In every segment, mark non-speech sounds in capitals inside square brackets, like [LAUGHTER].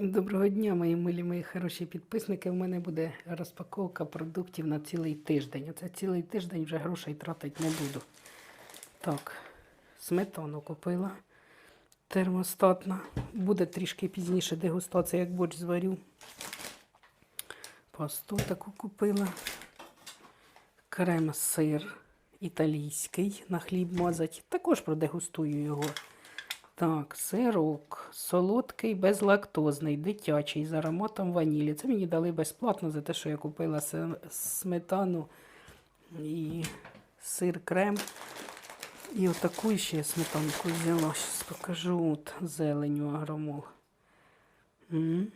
Доброго дня, мої милі, мої хороші підписники. У мене буде розпаковка продуктів на цілий тиждень. Оце цілий тиждень вже грошей тратити не буду. Так, сметану купила. Термостатна. Буде трішки пізніше дегустація, як борщ зварю. Пасту таку купила. Крем сир італійський на хліб мазать. Також продегустую його. Так, сирок, солодкий, безлактозний, дитячий, з ароматом ванілі. Це мені дали безплатно за те, що я купила сметану і сир крем. І отаку ще сметанку взяла. Зараз покажу от зеленю агромол. М.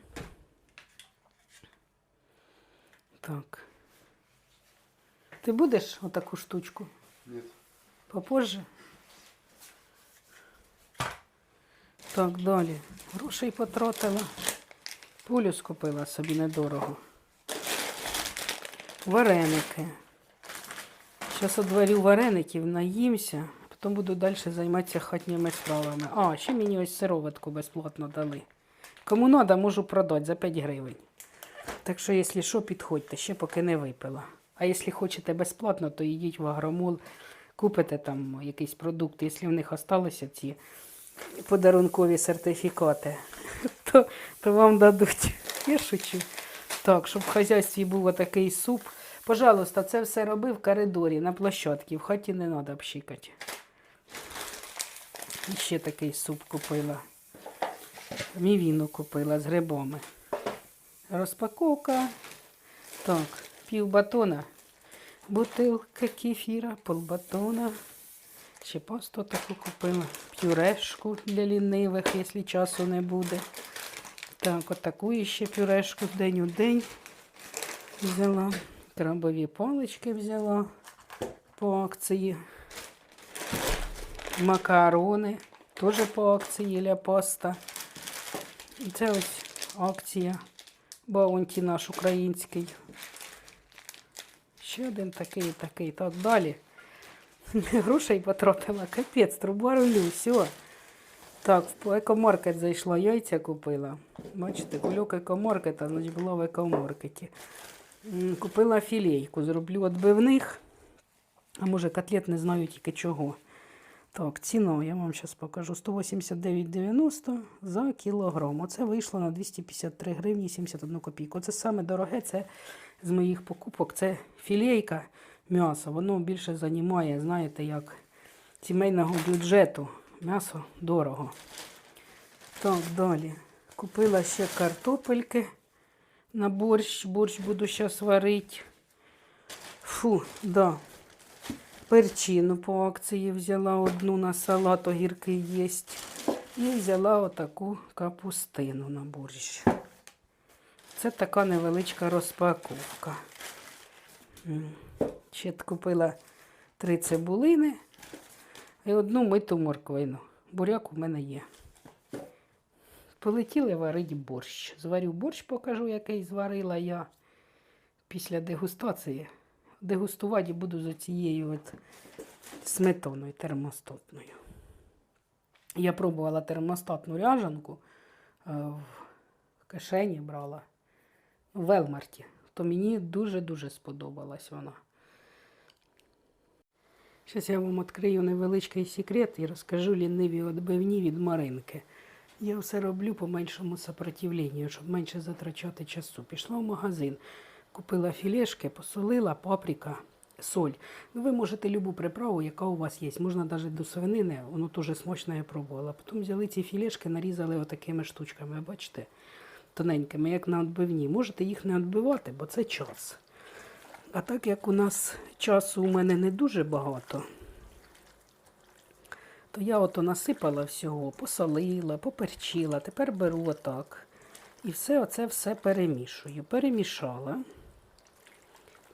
Так. Ти будеш отаку штучку? Нет. Попозже? Так, далі. Грошей потратила. Полюс купила собі недорого. Вареники. Зараз одварю вареників, наїмся, потім буду далі займатися хатніми справами. А, ще мені ось сироватку безплатно дали. Кому треба, можу продати за 5 гривень. Так що, якщо що, підходьте, ще поки не випила. А якщо хочете безплатно, то йдіть в агромол, купите там якийсь продукт, якщо в них залишилися ці подарункові сертифікати, [LAUGHS] то, то вам дадуть. Я шучу. Так, щоб в хазяйстві був отакий суп. Пожалуйста, це все роби в коридорі, на площадці, в хаті не треба пшикати. І ще такий суп купила. Мівіну купила з грибами. Розпаковка. Так, пів батона. Бутилка кефіра, полбатона. Ще пасту таку купила. Пюрешку для лінивих, якщо часу не буде. Так, отаку ще пюрешку день у день взяла. Крабові палички взяла по акції. Макарони теж по акції ля паста. І це ось акція. Баунті наш український. Ще один такий, такий. Так, далі. [LAUGHS] Грошей потратила. Капець, труба рулю, все. Так, в екомаркет зайшла, яйця купила. Бачите, кульок екомаркета, значить була в екомаркеті. Купила філейку, зроблю відбивних. А може котлет не знаю тільки чого. Так, ціну я вам зараз покажу. 189,90 за кілограм. Оце вийшло на 253 гривні 71 копійку. Це саме дороге, це з моїх покупок. Це філейка м'ясо. Воно більше займає, знаєте, як сімейного бюджету. М'ясо дорого. Так, далі. Купила ще картопельки на борщ. Борщ буду зараз варити. Фу, да. Перчину по акції взяла одну на салат, огірки є. І взяла отаку капустину на борщ. Це така невеличка розпаковка. Ще купила три цибулини і одну миту морквину. Буряк у мене є. Полетіли варити борщ. Зварю борщ, покажу, який зварила я після дегустації. Дегустувати буду за цією от сметаною термостатною. Я пробувала термостатну ряжанку, е, в кишені брала в Велмарті. То мені дуже-дуже сподобалась вона. Зараз я вам відкрию невеличкий секрет і розкажу ліниві відбивні від Маринки. Я все роблю по меншому сопротивленню, щоб менше затрачати часу. Пішла в магазин, купила філешки, посолила, паприка, соль. Ну, ви можете любу приправу, яка у вас є. Можна навіть до свинини, воно теж смачно я пробувала. Потім взяли ці філешки, нарізали отакими штучками, бачите, тоненькими, як на відбивні. Можете їх не відбивати, бо це час. А так як у нас часу у мене не дуже багато, то я ото насипала всього, посолила, поперчила, тепер беру отак. І все оце все перемішую. Перемішала.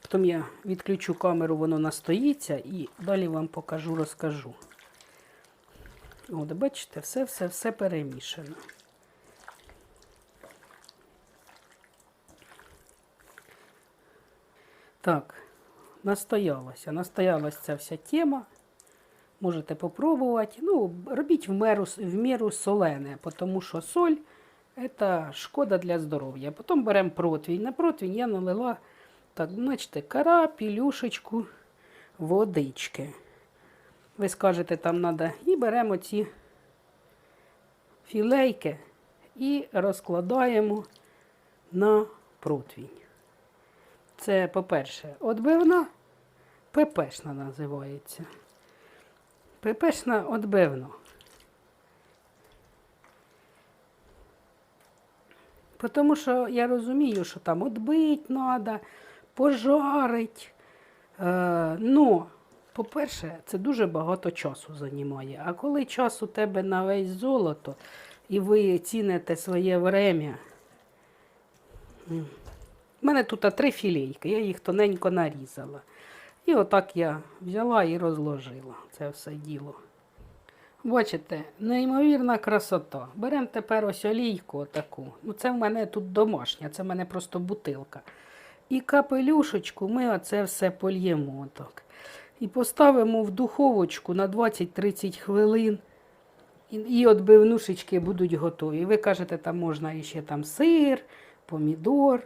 Потім я відключу камеру, воно настоїться і далі вам покажу, розкажу. От, бачите, все-все-все перемішано. Так, настоялася. Настоялася ця вся тема. Можете попробувати. Ну, робіть в меру, в міру солене, тому що соль Це шкода для здоров'я. Потім беремо противень. На противень я налила, так, бачите, карапілюшечку водички. Ви скажете, там треба. І беремо ці філейки і розкладаємо на противень. Це, по-перше, отбивна, пепешна називається. Пепешна отбивна. Тому що я розумію, що там отбить треба, пожарить. Е, ну, по-перше, це дуже багато часу займає. А коли час у тебе на весь золото, і ви ціните своє время. У мене тут три філейки, я їх тоненько нарізала. І отак я взяла і розложила це все діло. Бачите, неймовірна красота. Беремо тепер ось олійку отаку. Ну, це в мене тут домашня, це в мене просто бутилка. І капелюшечку ми оце все польємо так. І поставимо в духовочку на 20-30 хвилин. І, і отбивнушечки будуть готові. Ви кажете, там можна ще там сир, помідор.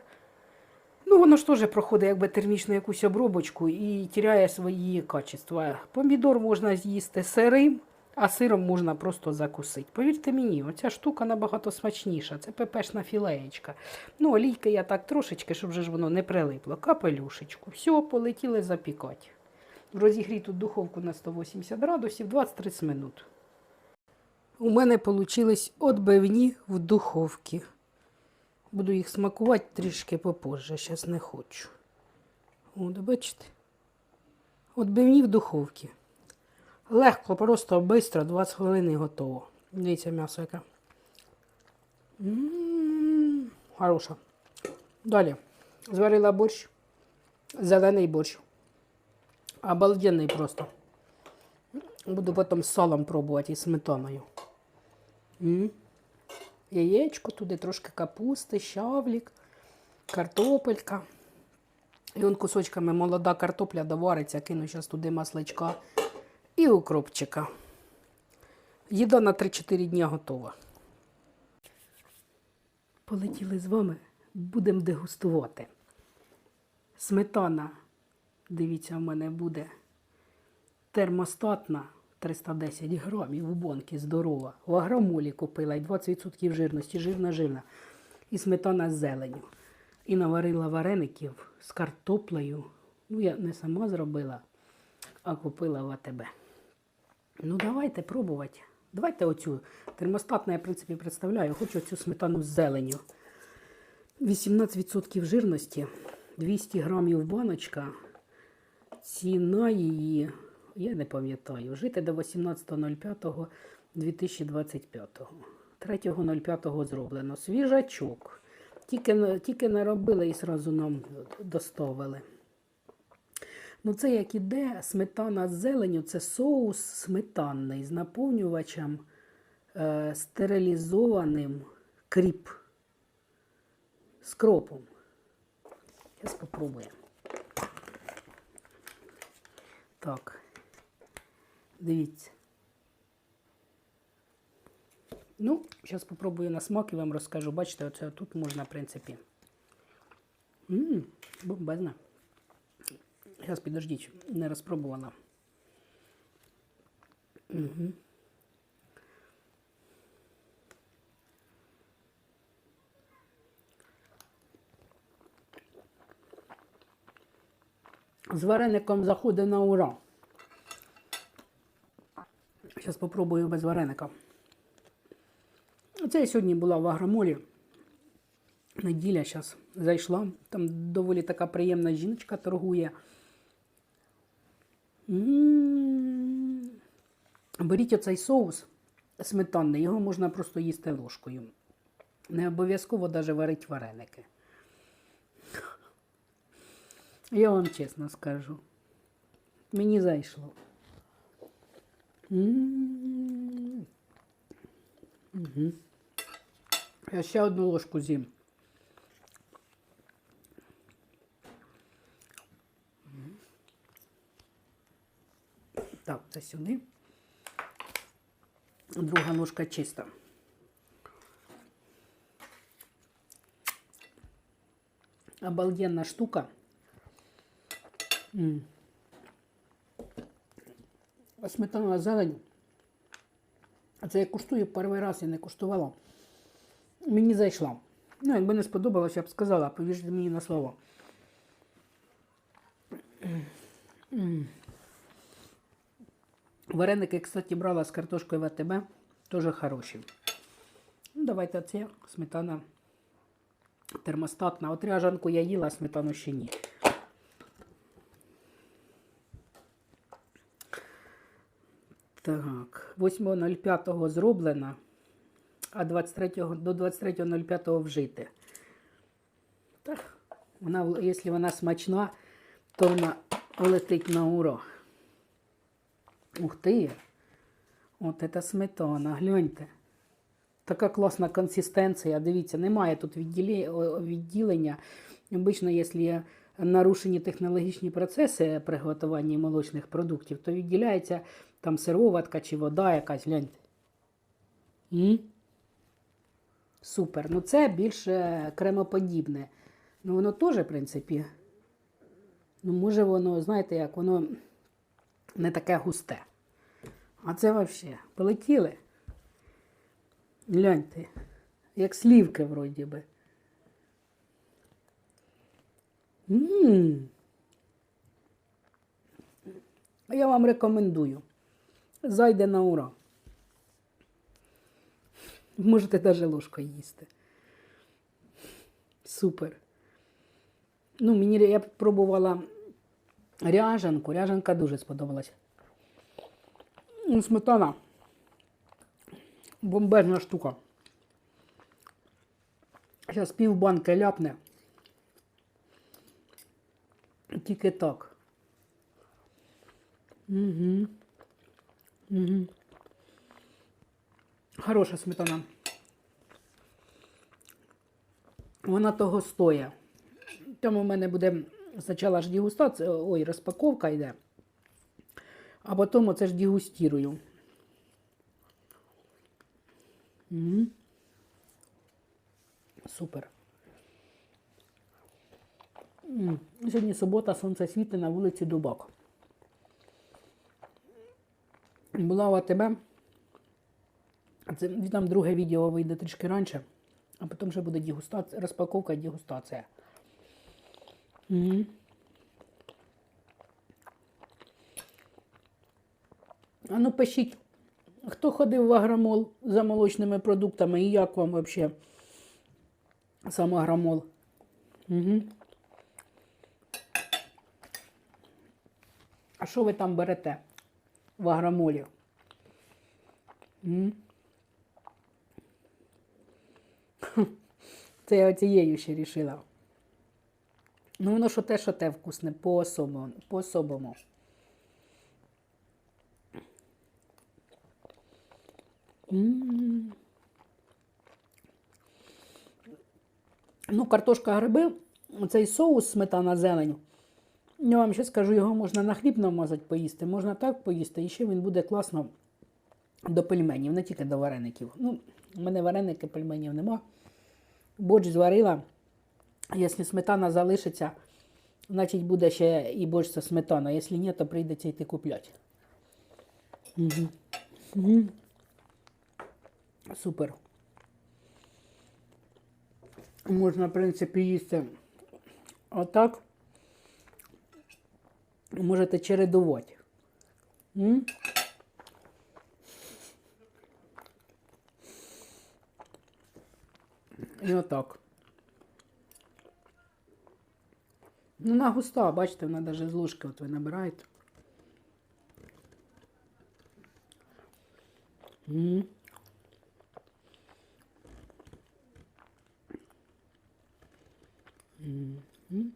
Ну, воно ж теж проходить якби термічну якусь обробочку і тіряє свої качества. Помідор можна з'їсти сирим, а сиром можна просто закусити. Повірте мені, оця штука набагато смачніша. Це пепешна філеєчка. Ну, олійки я так трошечки, щоб вже ж воно не прилипло. Капелюшечку. Все, полетіли запікати. Розігріту духовку на 180 градусів 20-30 минут. У мене получились отбивні в духовці. Буду їх смакувати трішки попозже, зараз не хочу. О, да бачите? Отбивні в духовці. Легко, просто швидко, 20 хвилин і готово. Дивіться м'ясо яке. М, Хороша. Далі. Зварила борщ. Зелений борщ. Обалденний просто. Буду потім з салом пробувати і сметаною. М. Яєчко туди, трошки капусти, щавлік, картопелька. І он кусочками молода картопля довариться, кину зараз туди масличка і укропчика. Їда на 3-4 дня готова. Полетіли з вами, будемо дегустувати. Сметана, дивіться, в мене буде термостатна 310 грамів у бонки здорова. В агромолі купила і 20% жирності, жирна жирна. І сметана з зеленю. І наварила вареників з картоплею. Ну, я не сама зробила, а купила в АТБ. Ну, давайте пробувати. Давайте оцю. Термостатну я, в принципі, представляю. Хочу цю сметану з зеленю. 18% жирності, 200 грамів баночка. Ціна її, я не пам'ятаю, жити до 18.05.2025. 3.05 зроблено. Свіжачок. Тільки, тільки наробили і одразу нам доставили. Ну, це як іде сметана з зеленю, це соус сметанний з наповнювачем е, стерилізованим кріп з кропом. Зараз спробуємо. Так. Дивіться. Ну, зараз спробую на смак і вам розкажу. Бачите, оце тут можна, в принципі. Ммм, бомбезна. Зараз підождіть, не розпробувала. Угу. З вареником заходить на ура. Зараз спробую без вареника. Це я сьогодні була в агромолі. Неділя зараз зайшла. Там доволі така приємна жіночка торгує. М. Беріть оцей соус сметанний, його можна просто їсти ложкою. Не обов'язково навіть варити вареники. Я вам чесно скажу. Мені зайшло. Угу. Я еще одну ложку зим. Так, це сюди. Друга ножка чиста. Обалденна штука. М -м. Сметана зелень. А це я куштую перший раз, я не куштувала. Мені зайшла. Ну, якби не сподобалось, я б сказала, повірте мені на слово. Вареники, кстати, брала з картошкою в АТБ. Тоже хороші. Ну, давайте це сметана термостатна. От ряжанку я їла, а сметану ще ні. Так, 8.05 зроблена, а 23, до 23.05 вжити. Так, вона, якщо вона смачна, то вона летить на ура. Ух ти! От це сметана, гляньте. Така класна консистенція. Дивіться, немає тут відділення. Обично, якщо нарушені технологічні процеси приготування молочних продуктів, то відділяється там сироватка чи вода якась, гляньте. М? Супер. Ну це більше кремоподібне. Ну воно теж, в принципі. Ну, може, воно, знаєте, як воно не таке густе. А це взагалі полетіли. Гляньте, як слівки вроді би. М. Я вам рекомендую. Зайде на ура. Можете навіть ложкою їсти. Супер. Ну, мені я пробувала ряжанку. Ряжанка дуже сподобалась. Ну, Сметана. Бомбезна штука. Зараз пів банки ляпне. Тільки так. Угу. Угу. Хороша сметана. Вона того стоїть. Тому в мене буде спочатку ж дегустація, ой, розпаковка йде. А потім оце ж дегустирую. М. Супер. Сьогодні субота, сонце світить на вулиці Дубак. Була у АТБ. Це там друге відео вийде трішки раніше, а потім вже буде дегустація, розпаковка і дегустація. М. А ну пишіть, хто ходив в агромол за молочними продуктами і як вам взагалі сам агромол? Угу. А що ви там берете в? Це я оцією ще рішила. Ну, воно що те, що те вкусне, по-особому. по-особому. Ну, картошка гриби, цей соус сметана зелень. Я вам ще скажу, його можна на хліб намазати поїсти, можна так поїсти, і ще він буде класно до пельменів, не тільки до вареників. Ну, у мене вареники, пельменів нема. Борщ зварила. Якщо сметана залишиться, значить буде ще і борщ зі сметаною. Якщо ні, то прийдеться йти купляти. Угу. Угу. Супер. Можна, в принципі, їсти отак. Можете чередувати. М? І отак. Ну, вона густа, бачите, вона навіть з ложки от ви набираєте. М. Мгм.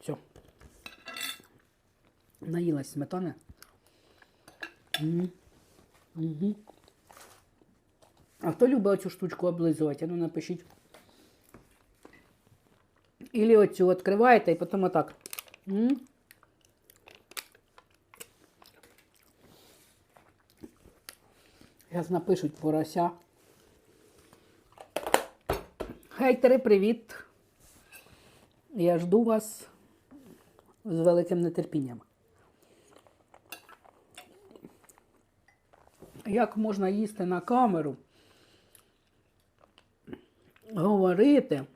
Все. Наїлась сметани. Мгм. А хто любить оцю штучку облизувати? Ну напишіть. Ілі оцю відкриваєте і потім отак. М. Зараз напишуть порося. Хейтери, привіт! Я жду вас з великим нетерпінням. Як можна їсти на камеру? Говорити?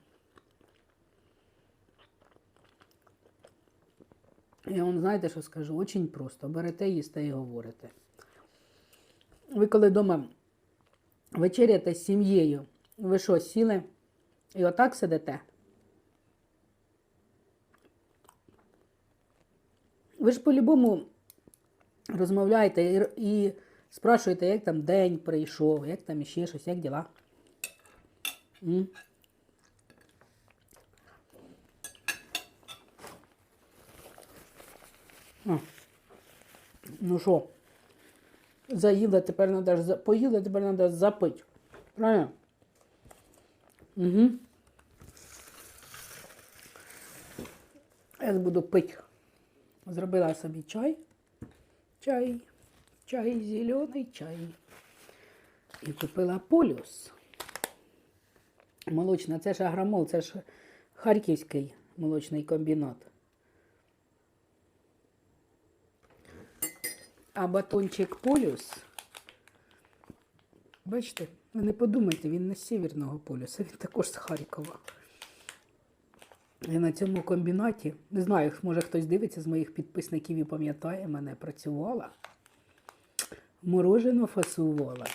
Я вам знаєте, що скажу? Очень просто. Берете, їсте і говорите. Ви коли вдома вечеряте з сім'єю, ви що, сіли і отак сидите? Ви ж по-любому розмовляєте і спрашуєте, як там день прийшов, як там іще щось, як діла. М? Ну що, заїли, тепер треба поїли, тепер треба запити. Правильно? Угу. Я буду пити. Зробила собі чай. Чай. Чай, зелений чай. І купила полюс. Молочна, це ж агромол, це ж харківський молочний комбінат. А батончик полюс. Бачите, ви не подумайте, він не з Сєвєрного полюса, він також з Харкова. Я на цьому комбінаті, не знаю, може хтось дивиться з моїх підписників і пам'ятає мене, працювала. Морожено фасувала.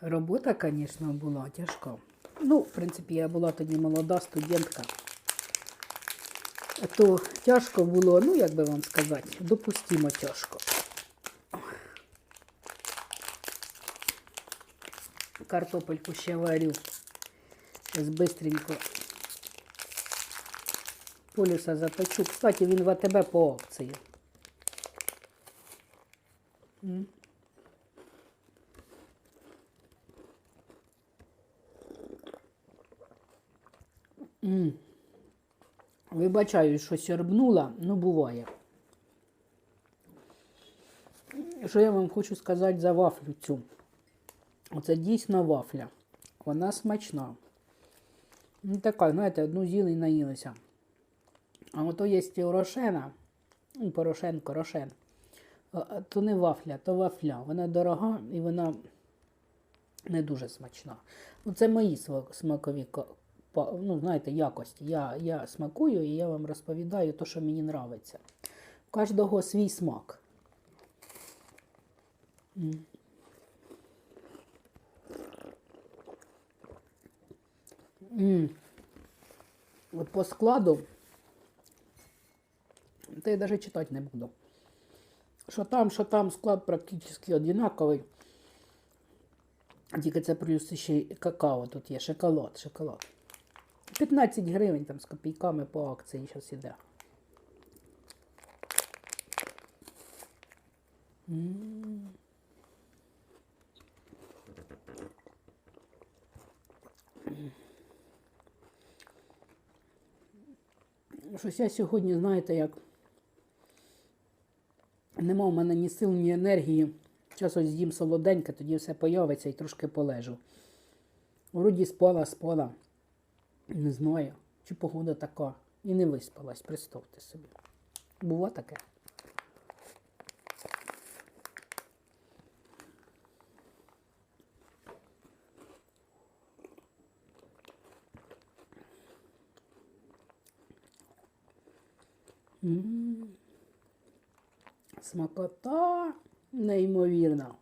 Робота, звісно, була тяжка. Ну, в принципі, я була тоді молода студентка. То тяжко було, ну, як би вам сказати, допустимо тяжко. Картопельку ще варю. Зараз бистренько полюса заточу. Кстати, він в АТБ по акції. М. Вибачаю, що сьорбнула, ну буває. Що я вам хочу сказати за вафлю цю? Оце дійсно вафля. Вона смачна. Ну, така, знаєте, одну з'їли наїлися. А ото є і Рошена, ну, Порошенко, Рошен. То не вафля, то вафля. Вона дорога і вона не дуже смачна. Ну, це мої смакові ко- ну, знаєте, якості. Я, я смакую і я вам розповідаю те, що мені подобається. У кожного свій смак. М. М. От по складу, то я навіть читати не буду. Що там, що там склад практично однаковий. Тільки це плюс ще й какао тут є, шоколад, шоколад. 15 гривень там з копійками по акції зараз іде. М. Щось я сьогодні, знаєте, як в мене ні сил, ні енергії. Зараз ось з'їм солоденьке, тоді все появиться і трошки полежу. Вроді спала, спала. Не знаю, чи погода така. І не виспалась, представте собі. Бува таке. М. Смакота неймовірна.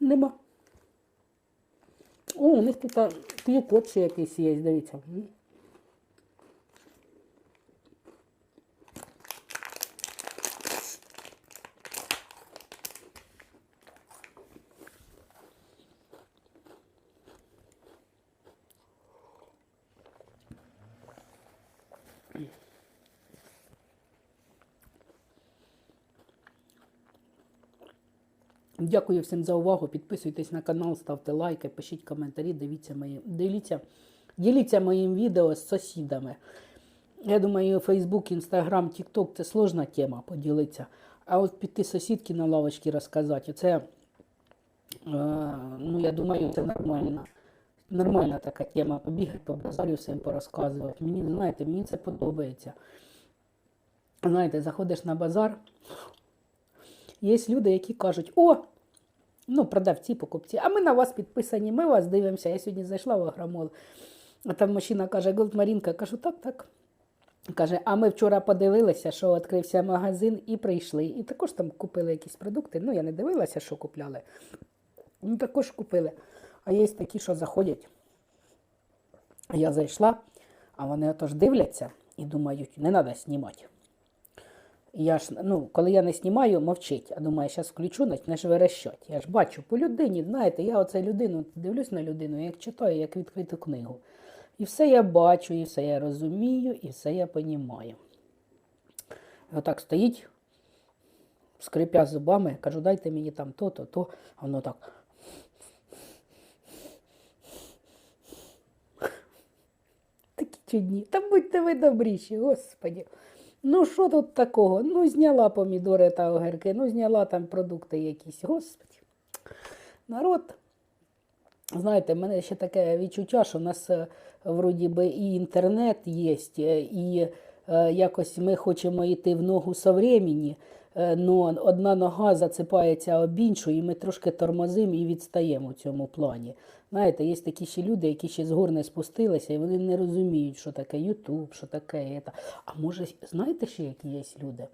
Нема. О, у них тут ще якийсь є, дивіться. Дякую всім за увагу. Підписуйтесь на канал, ставте лайки, пишіть коментарі, дивіться мої, дивіться, Діліться моїм відео з сусідами. Я думаю, Фейсбук, Інстаграм, Тікток це сложна тема поділитися. А от піти сусідки на лавочці розказати, це, е, ну я думаю, це нормально. Нормальна така тема. Побігати по базарю всім порозказувати. Мені, знаєте, мені це подобається. Знаєте, заходиш на базар, є люди, які кажуть, о, ну, продавці, покупці, а ми на вас підписані, ми вас дивимося. Я сьогодні зайшла в агромол, а там мужчина каже, Голд Марінка, кажу, так, так. Каже, а ми вчора подивилися, що відкрився магазин і прийшли. І також там купили якісь продукти. Ну, я не дивилася, що купляли. Ну, також купили. А є такі, що заходять. Я зайшла, а вони отож дивляться і думають, не треба знімати. Я ж, ну, коли я не знімаю, мовчить. А думаю, зараз включу, почнеш верещать. Я ж бачу по людині, знаєте, я оце людину дивлюсь на людину, як читаю, як відкриту книгу. І все я бачу, і все я розумію, і все я розумію. Отак стоїть, скрипя зубами, кажу, дайте мені там то-то, то, а воно так. Такі чудні. Та будьте ви добріші, господі. Ну, що тут такого? Ну, зняла помідори та огірки, ну, зняла там продукти якісь. Господи. Народ. Знаєте, в мене ще таке відчуття, що в нас е, вроді би і інтернет є, е, і е, якось ми хочемо йти в ногу со времени, але одна нога зацепається об іншу, і ми трошки тормозимо і відстаємо в цьому плані. Знаєте, є такі ще люди, які ще з гор не спустилися, і вони не розуміють, що таке Ютуб, що таке. це. А може, знаєте ще, які є люди?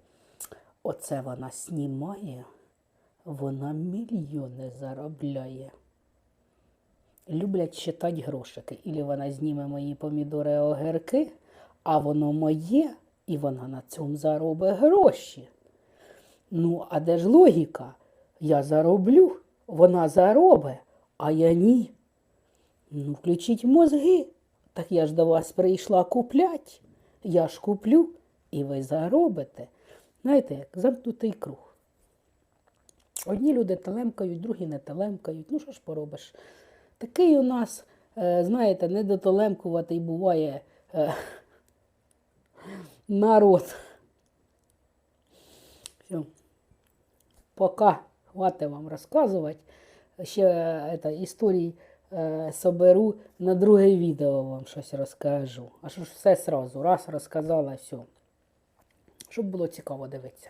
Оце вона знімає, вона мільйони заробляє люблять читати грошики. Ілі вона зніме мої помідори огірки, а воно моє, і вона на цьому заробить гроші. Ну, а де ж логіка? Я зароблю, вона заробить, а я ні. Ну, включіть мозги. Так я ж до вас прийшла куплять. Я ж куплю, і ви заробите. Знаєте, як замкнутий круг. Одні люди телемкають, другі не телемкають. Ну, що ж поробиш? Такий у нас, е, знаєте, недотолемкуватий буває е, народ. Все. Пока хватить вам розказувати. Ще это, історії е, соберу на друге відео вам щось розкажу. А що ж все сразу, раз розказала, все. Щоб було цікаво дивитися.